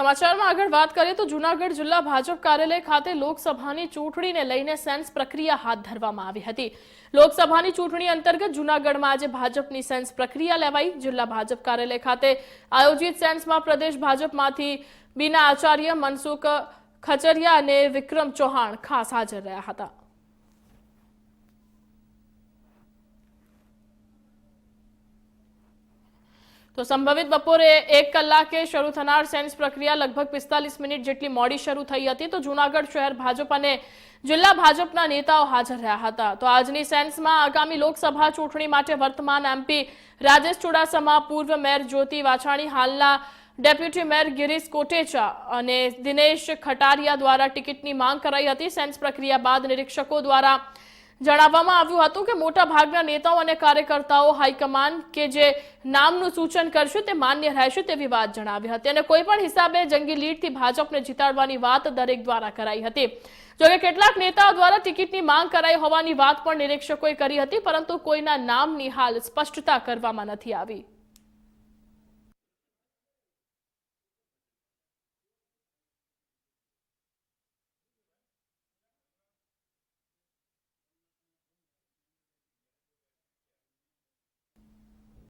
સમાચારમાં આગળ વાત કરીએ તો જૂનાગઢ જિલ્લા ભાજપ કાર્યાલય ખાતે લોકસભાની ચૂંટણીને લઈને સેન્સ પ્રક્રિયા હાથ ધરવામાં આવી હતી. લોકસભાની ચૂંટણી અંતર્ગત જૂનાગઢમાં આજે ભાજપની સેન્સ પ્રક્રિયા લેવાઈ. જિલ્લા ભાજપ કાર્યાલય ખાતે આયોજિત સેન્સમાં પ્રદેશ ભાજપમાંથી બીના આચાર્ય મનસુખ ખચરિયા અને વિક્રમ ચૌહાણ ખાસ હાજર રહ્યા હતા. તો સંભવિત બપોરે એક કલાકે શરૂ થનાર સેન્સ પ્રક્રિયા લગભગ પિસ્તાલીસ મિનિટ જેટલી મોડી શરૂ થઈ હતી તો જૂનાગઢ શહેર ભાજપ અને જિલ્લા ભાજપના નેતાઓ હાજર રહ્યા હતા. તો આજની સેન્સમાં આગામી લોકસભા ચૂંટણી માટે વર્તમાન એમપી રાજેશ ચુડાસમા, પૂર્વ મેયર જ્યોતિ વાછાણી, હાલના ડેપ્યુટી મેયર ગિરીશ કોટેચા અને દિનેશ ખટારિયા દ્વારા ટિકિટની માંગ કરાઈ હતી. સેન્સ પ્રક્રિયા બાદ નિરીક્ષકો દ્વારા જણાવવામાં આવ્યું હતું કે મોટા ભાગના નેતાઓ અને કાર્યકર્તાઓ હાઈકમાન્ડ કે જે નામનું સૂચન કરશે તે માન્ય રહેશે તેવી વાત જણાવી હતી અને કોઈ પણ હિસાબે જંગી લીડથી ભાજપને જીતાડવાની વાત દરેક દ્વારા કરાઈ હતી. જોકે કેટલાક નેતાઓ દ્વારા ટિકિટની માંગ કરાઈ હોવાની વાત પણ નિરીક્ષકોએ કરી હતી, પરંતુ કોઈના નામની હાલ સ્પષ્ટતા કરવામાં નથી આવી.